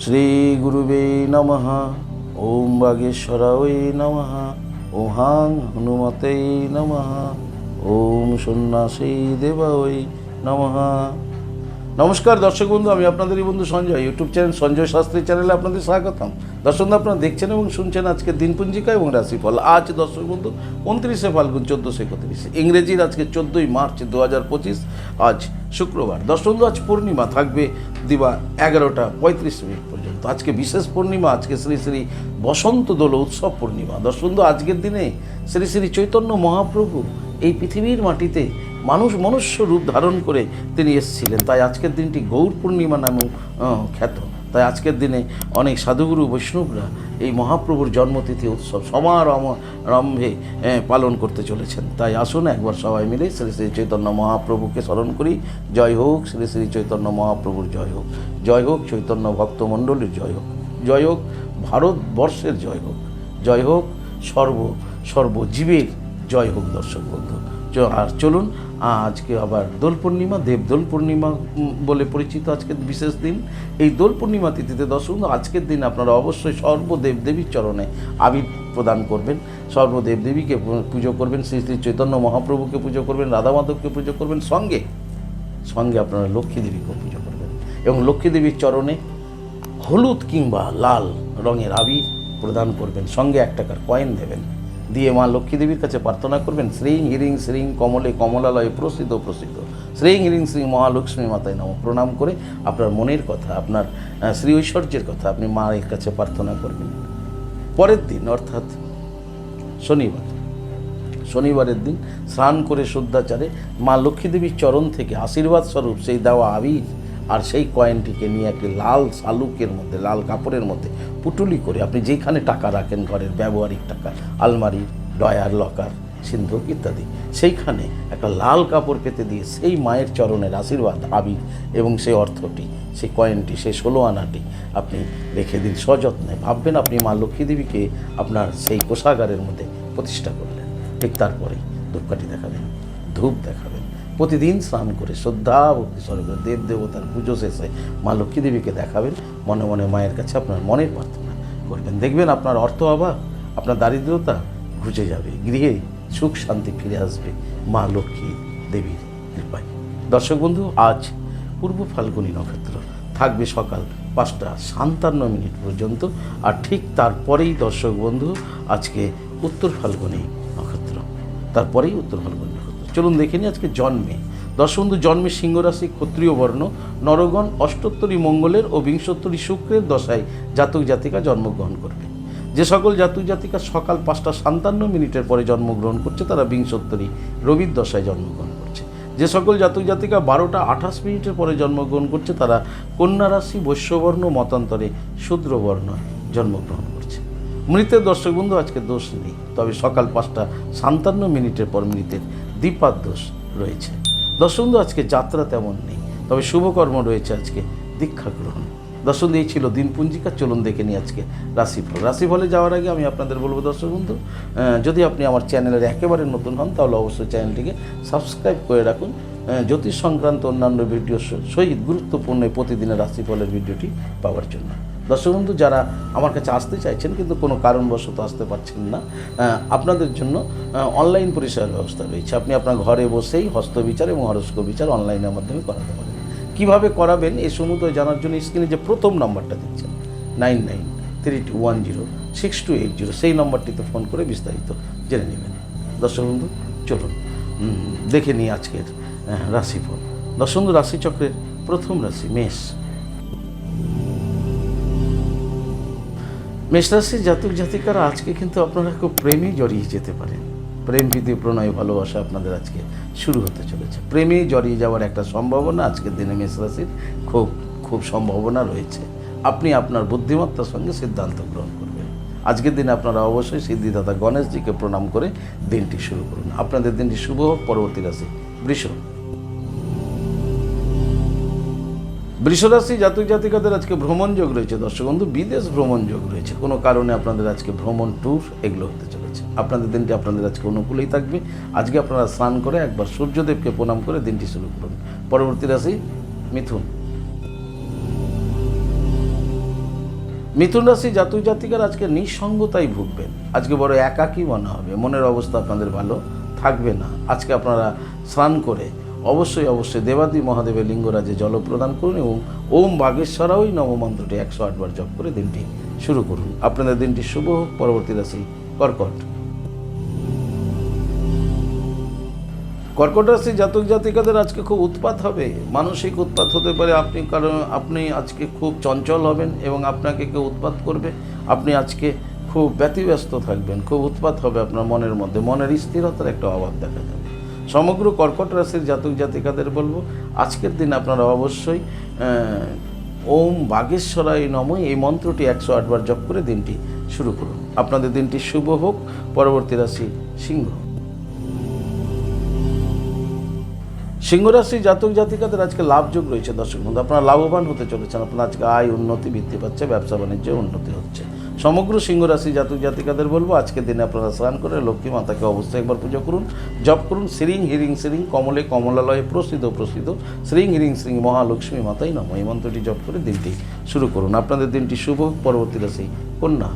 শ্রীগুরুবে নমঃ। ওম বাগেশ্বরায় নমঃ। ওহাং হনুমতে নমঃ। ওম সন্ন্যাসী দেবায় নমঃ। নমস্কার দর্শক বন্ধু, আমি আপনাদেরই বন্ধু সঞ্জয়। ইউটিউব চ্যানেল সঞ্জয় শাস্ত্রী চ্যানেলে আপনাদের স্বাগতম। দর্শক বন্ধু, আপনারা দেখছেন এবং শুনছেন আজকে দিনপঞ্জিকা এবং রাশিফল। আজ দর্শক বন্ধু, উনত্রিশে ফাল্গুন, চোদ্দোশো একত্রিশে। ইংরেজির আজকে চোদ্দোই মার্চ দু হাজার পঁচিশ, আজ শুক্রবার। দর্শক বন্ধু, আজ পূর্ণিমা থাকবে দিবা এগারোটা পঁয়ত্রিশ মিনিট। পর্যন্ত আজকে বিশেষ পূর্ণিমা, আজকে শ্রী শ্রী বসন্ত দোল, উৎসব পূর্ণিমা। দর্শক বন্ধু আজকের দিনে শ্রী শ্রী চৈতন্য মহাপ্রভু এই পৃথিবীর মাটিতে মানুষ মনুষ্য রূপ ধারণ করে তিনি এসেছিলেন। তাই আজকের দিনটি গৌর পূর্ণিমা নামেও খ্যাত। তাই আজকের দিনে অনেক সাধুগুরু বৈষ্ণবরা এই মহাপ্রভুর জন্মতিথি উৎসব সমারম্ভে পালন করতে চলেছেন। তাই আসুন একবার সবাই মিলে শ্রী শ্রী চৈতন্য মহাপ্রভুকে স্মরণ করি। জয় হোক, শ্রী শ্রী চৈতন্য মহাপ্রভুর জয় হোক। জয় হোক, চৈতন্য ভক্তমণ্ডলীর জয় হোক। জয় হোক, ভারতবর্ষের জয় হোক। জয় হোক, সর্ব, সর্বজীবের জয় হোক দর্শক বন্ধু। আর চলুন আজকে আবার দোল পূর্ণিমা, দেব দোল পূর্ণিমা বলে পরিচিত আজকের বিশেষ দিন। এই দোল পূর্ণিমা তিথিতে দর্শক আজকের দিন আপনারা অবশ্যই সর্বদেব দেবীর চরণে আবির প্রদান করবেন। সর্বদেব দেবীকে পুজো করবেন, শ্রী শ্রী চৈতন্য মহাপ্রভুকে পুজো করবেন, রাধা মাধবকে পুজো করবেন, সঙ্গে সঙ্গে আপনারা লক্ষ্মী দেবীকেও পুজো করবেন। এবং লক্ষ্মী দেবীর চরণে হলুদ কিংবা লাল রঙের আবির প্রদান করবেন, সঙ্গে এক টাকার কয়েন দেবেন। দিয়ে মা লক্ষ্মী দেবীর কাছে প্রার্থনা করবেন, শ্রীং হিরিং শ্রীং কমলে কমলালয়ে প্রসিদ্ধ প্রসিদ্ধ। শ্রীং হিরিং শ্রী মহালক্ষ্মী মাতায় নাম। প্রণাম করে আপনার মনের কথা, আপনার শ্রী ঐশ্বর্যের কথা আপনি মায়ের কাছে প্রার্থনা করবেন। পরের দিন, অর্থাৎ শনিবার, শনিবারের দিন স্নান করে শুদ্ধাচারে মা লক্ষ্মীদেবীর চরণ থেকে আশীর্বাদ স্বরূপ সেই দেওয়া আবির আর সেই কয়েনটিকে নিয়ে একটি লাল শালুকের মধ্যে, লাল কাপড়ের মধ্যে পুটুলি করে আপনি যেখানে টাকা রাখেন, ঘরের ব্যবহারিক টাকা, আলমারি ডয়ার লকার সিন্ধুক ইত্যাদি, সেইখানে একটা লাল কাপড় পেতে দিয়ে সেই মায়ের চরণের আশীর্বাদ, আবির এবং সেই অর্থটি, সেই কয়েনটি, সেই ষোলো আনাটি আপনি রেখে দিন সযত্নে। ভাববেন আপনি মা লক্ষ্মী দেবীকে আপনার সেই কোষাগারের মধ্যে প্রতিষ্ঠা করলেন। ঠিক তারপরে ধূপকাঠি দেখাবেন, ধূপ দেখাবেন। প্রতিদিন স্নান করে শ্রদ্ধা, ভক্তি স্বরূপ দেব, দেবতার পুজো শেষে মা লক্ষ্মী দেবীকে দেখাবেন। মনে মনে মায়ের কাছে আপনার মনের প্রার্থনা করবেন। দেখবেন আপনার অর্থ অভাব, আপনার দারিদ্রতা ঘুচে যাবে, গৃহে সুখ, শান্তি ফিরে আসবে মা লক্ষ্মী দেবীর কৃপায়। দর্শক বন্ধু, আজ পূর্ব ফাল্গুনী নক্ষত্র থাকবে সকাল পাঁচটা সাতান্ন মিনিট পর্যন্ত। আর ঠিক তারপরেই দর্শক বন্ধু, আজকে উত্তর ফাল্গুনী নক্ষত্র। তারপরেই উত্তর ফাল্গুনী চলুন দেখে নিই আজকে জন্মে। দর্শক বন্ধু জন্মে সিংহ রাশি ক্ষত্রিয় বর্ণ, নরগণ অষ্টোত্তরী মঙ্গলের ও বিংশোত্তরী শুক্রের দশায় জাতক জাতিকা জন্মগ্রহণ করবে। যে সকল জাতক জাতিকা সকাল পাঁচটা সাতান্ন মিনিটের পরে জন্মগ্রহণ করছে, তারা বিংশোত্তরী রবির দশায় জন্মগ্রহণ করছে। যে সকল জাতক জাতিকা বারোটা আঠাশ মিনিটের পরে জন্মগ্রহণ করছে, তারা কন্যা রাশি বৈশ্যবর্ণ, মতান্তরে শূদ্রবর্ণ জন্মগ্রহণ করছে। মৃতের দর্শক বন্ধু, আজকে দোষ নেই। তবে সকাল পাঁচটা সাতান্ন মিনিটের পর মৃতের দ্বীপার দোষ রয়েছে। দর্শক বন্ধু, আজকে যাত্রা তেমন নেই। তবে শুভকর্ম রয়েছে আজকে দীক্ষা গ্রহণ। দর্শক এই ছিল দিনপুঞ্জিকা। চলুন দেখে নিই আজকে রাশিফল। রাশিফলে যাওয়ার আগে আমি আপনাদের বলব, দর্শক বন্ধু যদি আপনি আমার চ্যানেলের একেবারে নতুন হন, তাহলে অবশ্যই চ্যানেলটিকে সাবস্ক্রাইব করে রাখুন। জ্যোতিষ সংক্রান্ত অন্যান্য ভিডিও সহিত গুরুত্বপূর্ণ প্রতিদিনের রাশিফলের ভিডিওটি পাওয়ার জন্য। দর্শক বন্ধু যারা আমার কাছে আসতে চাইছেন কিন্তু কোনো কারণবশত আসতে পারছেন না আপনাদের জন্য অনলাইন পরিষেবার ব্যবস্থা রয়েছে। আপনি আপনার ঘরে বসেই হস্তবিচার এবং হরস্কোপ বিচার অনলাইনের মাধ্যমে করাতে পারেন। কীভাবে করাবেন এই সমুদ্র জানার জন্য স্ক্রিনে যে প্রথম নাম্বারটা দিচ্ছেন nine nine three two one zero six two eight zero সেই নম্বরটিতে ফোন করে বিস্তারিত জেনে নেবেন। দর্শক বন্ধু চলুন দেখে নিই আজকের রাশিফল। দর্শক রাশিচক্রের প্রথম রাশি, মেষ। মেষরাশির জাতক জাতিকারা আজকে কিন্তু আপনারা খুব প্রেমে জড়িয়ে যেতে পারেন। প্রেম, প্রীতি, প্রণয়, ভালোবাসা আপনাদের আজকে শুরু হতে চলেছে। প্রেমে জড়িয়ে যাওয়ার একটা সম্ভাবনা আজকের দিনে মেষরাশির খুব খুব সম্ভাবনা রয়েছে। আপনি আপনার বুদ্ধিমত্তার সঙ্গে সিদ্ধান্ত গ্রহণ করবেন। আজকের দিনে আপনারা অবশ্যই সিদ্ধিদাতা গণেশজিকে প্রণাম করে দিনটি শুরু করুন। আপনাদের দিনটি শুভ হোক, পরবর্তী রাশি বৃষ। বৃষরাশি জাতক জাতিকাদের আজকে ভ্রমণ যোগ রয়েছে। দর্শক বন্ধু, বিদেশ ভ্রমণ যোগ রয়েছে। কোনো কারণে আপনাদের আজকে ভ্রমণ ট্যুর এগুলো হতে চলেছে। আপনাদের দিনটি আপনাদের আজকে অনুকূলেই থাকবে। আজকে আপনারা স্নান করে একবার সূর্যদেবকে প্রণাম করে দিনটি শুরু করুন। পরবর্তী রাশি, মিথুন। মিথুন রাশি জাতক জাতিকার আজকে নিঃসঙ্গতাই ভুগবেন। আজকে বড় একাকী মনে হবে। মনের অবস্থা আপনাদের ভালো থাকবে না। আজকে আপনারা স্নান করে অবশ্যই অবশ্যই দেবাদি মহাদেবের লিঙ্গরাজে জল প্রদান করুন এবং ওম বাগেশ্বরা ওই নবমন্ত্রটি একশো আটবার জপ করে দিনটি শুরু করুন। আপনাদের দিনটি শুভ হোক, পরবর্তী রাশি কর্কট। কর্কট রাশি জাতক জাতিকাদের আজকে খুব উৎপাত হবে। মানসিক উৎপাত হতে পারে, আপনি কারণ আপনি আজকে খুব চঞ্চল হবেন এবং আপনাকে কেউ উৎপাত করবে। আপনি আজকে খুব ব্যতিব্যস্ত থাকবেন, খুব উৎপাত হবে আপনার মনের মধ্যে। মনের স্থিরতার একটা অভাব দেখা যাবে। সমগ্র কর্কট রাশির জাতক জাতিকাদের বলব, আজকের দিন আপনারা অবশ্যই ওম বাগেশ্বরায় নম এই মন্ত্রটি একশো আটবার জপ করে দিনটি শুরু করুন। আপনাদের দিনটি শুভ হোক, পরবর্তী রাশি সিংহ। সিংহরাশি জাতক জাতিকাদের আজকে লাভযোগ রয়েছে দর্শক বন্ধু, আপনারা লাভবান হতে চলেছেন, আপনার আজকে আয় উন্নতি বৃদ্ধি পাচ্ছে, ব্যবসা বাণিজ্যে উন্নতি হচ্ছে। সমগ্র সিংহরাশি জাতক জাতিকাদের বলব, আজকের দিনে আপনারা স্নান করে লক্ষ্মী মাতাকে অবশ্যই একবার পুজো করুন, জপ করুন, শ্রীং হিরিং শ্রীং কমলে কমলালয়ে প্রসিদ্ধ প্রসিদ্ধ, শ্রীং হিরিং শ্রীং মহালক্ষ্মী মাতাই নম। এই মন্ত্রটি জপ করে দিনটি শুরু করুন। আপনাদের দিনটি শুভ পরবর্তী রাশি কন্যা।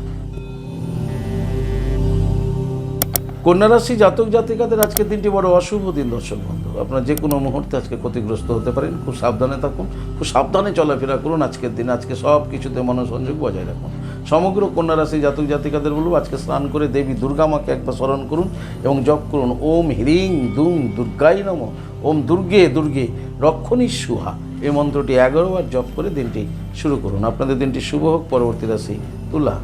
কন্যা রাশি জাতক জাতিকাদের আজকের দিনটি বড় অশুভ দিন, দর্শক বন্ধু। আপনার যে কোনো মুহূর্তে আজকে ক্ষতিগ্রস্ত হতে পারেন, খুব সাবধানে থাকুন, খুব সাবধানে চলাফেরা করুন আজকের দিন। আজকে সব কিছুতে মনোসংযোগ বজায় রাখুন। সমগ্র কন্যা রাশি জাতক জাতিকাদের বলব, আজকে স্নান করে দেবী দুর্গা মাকে একবার স্মরণ করুন এবং জপ করুন। ওম হ্রিং দুং দুর্গাই নম। ওম দুর্গে দুর্গে রক্ষণী সুহা। এই মন্ত্রটি এগারোবার জপ করে দিনটি শুরু করুন। আপনাদের দিনটি শুভ হোক, পরবর্তী রাশি তুলা।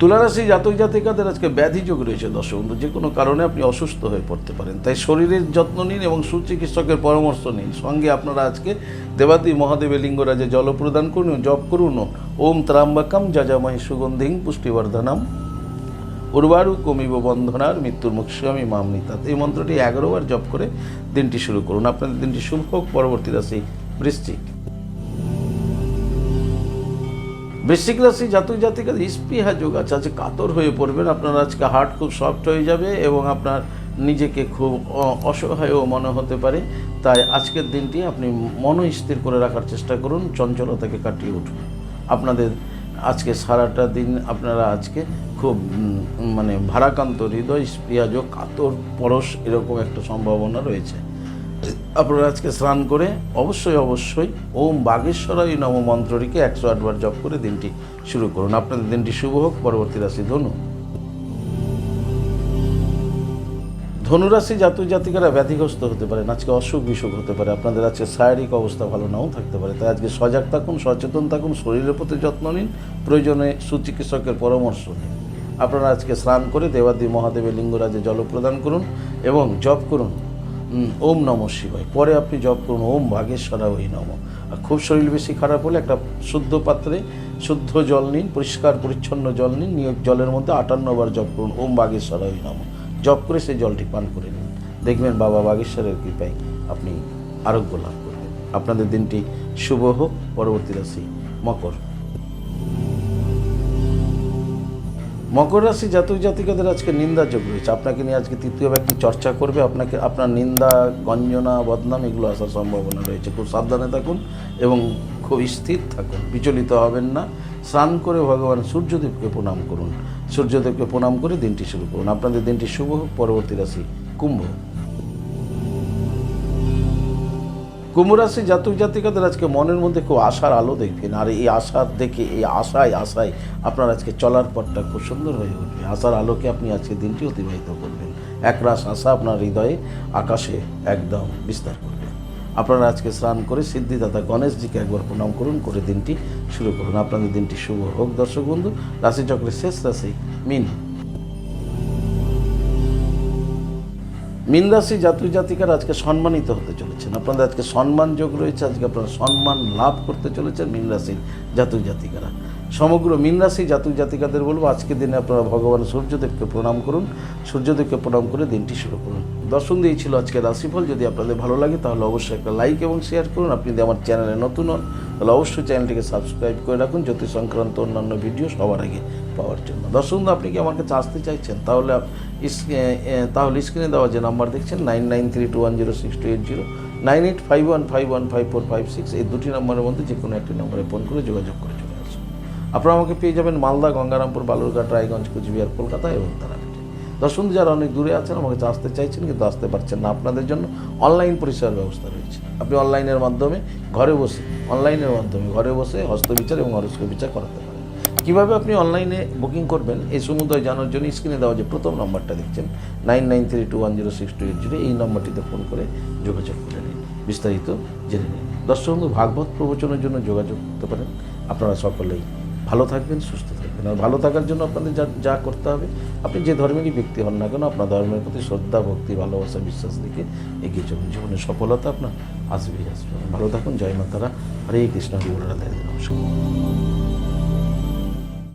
তুলারাশি জাতক জাতিকাদের আজকে ব্যাধি যোগ রয়েছে দর্শক যে কোনো কারণে আপনি অসুস্থ হয়ে পড়তে পারেন। তাই শরীরের যত্ন নিন এবং সুচিকিৎসকের পরামর্শ নিন। সঙ্গে আপনারা আজকে দেবাদি মহাদেবের লিঙ্গরাজে জল প্রদান করুন জপ করুন। ওম ত্রাম্বাকাম যাজামহি সুগন্ধিং পুষ্টিবর্ধনাম। উর্বারু কমিব বন্ধনার মৃত্যুর মুখ্যামী মামনিতাত এই মন্ত্রটি এগারোবার জপ করে দিনটি শুরু করুন। আপনাদের দিনটি শুভ হোক। পরবর্তী রাশি বৃশ্চিক। বৃশ্চিক রাশি জাতক জাতিকার স্পৃহা যোগ আছে। আজকে কাতর হয়ে পড়বেন, আপনার আজকে হার্ট খুব সফট হয়ে যাবে এবং আপনার নিজেকে খুব অসহায়ও মনে হতে পারে। তাই আজকের দিনটি আপনি মনস্থির করে রাখার চেষ্টা করুন, চঞ্চলতাকে কাটিয়ে উঠুন। আপনাদের আজকে সারাটা দিন আপনারা আজকে খুব মানে ভারাকান্ত হৃদয় স্পৃহাযোগ কাতর, পরশ এরকম একটা সম্ভাবনা রয়েছে। আপনারা আজকে স্নান করে অবশ্যই অবশ্যই ওম বাগেশ্বরাই নম মন্ত্রটিকে একশো আটবার জপ করে দিনটি শুরু করুন। আপনাদের দিনটি শুভ হোক, পরবর্তী রাশি ধনু। ধনুরাশি জাতক জাতিকারা ব্যাধিগ্রস্ত হতে পারেন আজকে অসুখ বিসুখ হতে পারে, আপনাদের আজকে শারীরিক অবস্থা ভালো নাও থাকতে পারে। তাই আজকে সজাগ থাকুন, সচেতন থাকুন, শরীরের প্রতি যত্ন নিন, প্রয়োজনে সুচিকিৎসকের পরামর্শ নিন। আপনারা আজকে স্নান করে দেবাদি মহাদেবের লিঙ্গরাজে জল প্রদান করুন এবং জপ করুন। ওম নম শিবায়। পরে আপনি জপ করুন, ওম ভাগেশ্বরা ওই নম। আর খুব শরীর বেশি খারাপ হলে একটা শুদ্ধ পাত্রে শুদ্ধ জল নিন, পরিষ্কার পরিচ্ছন্ন জল নিন, নিয়ে জলের মধ্যে আটান্ন বার জপ করুন, ওম বাগেশ্বরা ওই নম। জপ করে সেই জলটি পান করে নিন। দেখবেন বাবা বাগেশ্বরের কৃপায় আপনি আরোগ্য লাভ করবেন। আপনাদের দিনটি শুভ হোক। পরবর্তী রাশি মকর মকর রাশি জাতক জাতিকাদের আজকে নিন্দা যোগ রয়েছে। আপনাকে নিয়ে আজকে তৃতীয় ব্যক্তি চর্চা করবে। আপনাকে, আপনার নিন্দা, গঞ্জনা, বদনাম এগুলো আসার সম্ভাবনা রয়েছে। খুব সাবধানে থাকুন এবং খুব স্থির থাকুন। বিচলিত হবেন না। স্নান করে ভগবান সূর্যদেবকে প্রণাম করুন। সূর্যদেবকে প্রণাম করে দিনটি শুরু করুন। আপনাদের দিনটি শুভ হোক। পরবর্তী রাশি কুম্ভ কুম্ভ রাশি জাতক জাতিকাদের আজকে মনের মধ্যে খুব আশার আলো দেখবেন। আর এই আশার দেখে, এই আশায় আশায় আপনার আজকে চলার পথটা খুব সুন্দর হয়ে উঠবে। আশার আলোকে আপনি আজকে দিনটি অতিবাহিত করবেন। একরাশ আশা আপনার হৃদয়ে আকাশে একদম বিস্তার করবেন আপনারা আজকে স্নান করে সিদ্ধিদাতা গণেশজিকে একবার প্রণাম করুন, করে দিনটি শুরু করুন। আপনাদের দিনটি শুভ হোক, দর্শক বন্ধু। রাশিচক্রের শেষ রাশি মিন। মিন রাশি জাতক জাতিকার আজকে সম্মানিত হতে চলেছেন। আপনাদের আজকে সম্মান যোগ রয়েছে, আজকে আপনারা সম্মান লাভ করতে চলেছেন মিন রাশির জাতক জাতিকারা সমগ্র মিন রাশি জাতক জাতিকাদের বলব আজকের দিনে আপনারা ভগবান সূর্যদেবকে প্রণাম করুন। সূর্যদেবকে প্রণাম করে দিনটি শুরু করুন। দর্শন দিয়েই ছিল আজকে রাশিফল। যদি আপনাদের ভালো লাগে, তাহলে অবশ্যই একটা লাইক এবং শেয়ার করুন। আপনি যদি আমার চ্যানেলে নতুন হন তাহলে অবশ্যই চ্যানেলটিকে সাবস্ক্রাইব করে রাখুন। জ্যোতিষ সংক্রান্ত অন্যান্য ভিডিও সবার আগে পাওয়ার জন্য। দর্শক আপনি কি আমার কাছে আসতে চাইছেন? তাহলে তাহলে স্ক্রিনে দেওয়া যে নাম্বার দেখছেন nine nine three two one zero six two eight zero nine eight five one five one five four five six এই দুটি নম্বরের মধ্যে যে কোনো একটি নম্বরে ফোন করে যোগাযোগ করে চলে আসুন। আপনারা আমাকে পেয়ে যাবেন মালদা, গঙ্গারামপুর, বালুরঘাট, রায়গঞ্জ, কুচবিহার, কলকাতা এবং তারাপীঠে দর্শন যারা অনেক দূরে আছেন আমাকে আসতে চাইছেন, কিন্তু আসতে পারছেন না। আপনাদের জন্য অনলাইন পরিষেবার ব্যবস্থা রয়েছে। আপনি অনলাইনের মাধ্যমে ঘরে বসে, অনলাইনের মাধ্যমে ঘরে বসে হস্তবিচার এবং হরস্ক বিচার করাতে পারেন। কীভাবে আপনি অনলাইনে বুকিং করবেন? এই সমুদয় জানার জন্য স্ক্রিনে দেওয়া যে প্রথম নম্বরটা দেখছেন, nine nine three two one zero six two eight zero, এই নম্বরটিতে ফোন করে যোগাযোগ করে নিন। বিস্তারিত জেনে নিন। দর্শক ভাগবত প্রবচনের জন্য যোগাযোগ করতে পারেন। আপনারা সকলেই ভালো থাকবেন, সুস্থ থাকবেন। আর ভালো থাকার জন্য আপনাদের যা যা করতে হবে, আপনি যে ধর্মেরই ব্যক্তি হন না কেন, আপনার ধর্মের প্রতি শ্রদ্ধা, ভক্তি, ভালোবাসা, বিশ্বাস দিকে এগিয়ে চলুন। জীবনে সফলতা আপনার আসবেই আসবে। ভালো থাকুন, জয় মাতারা। হরে কৃষ্ণ, হরি বলে নমস্কার।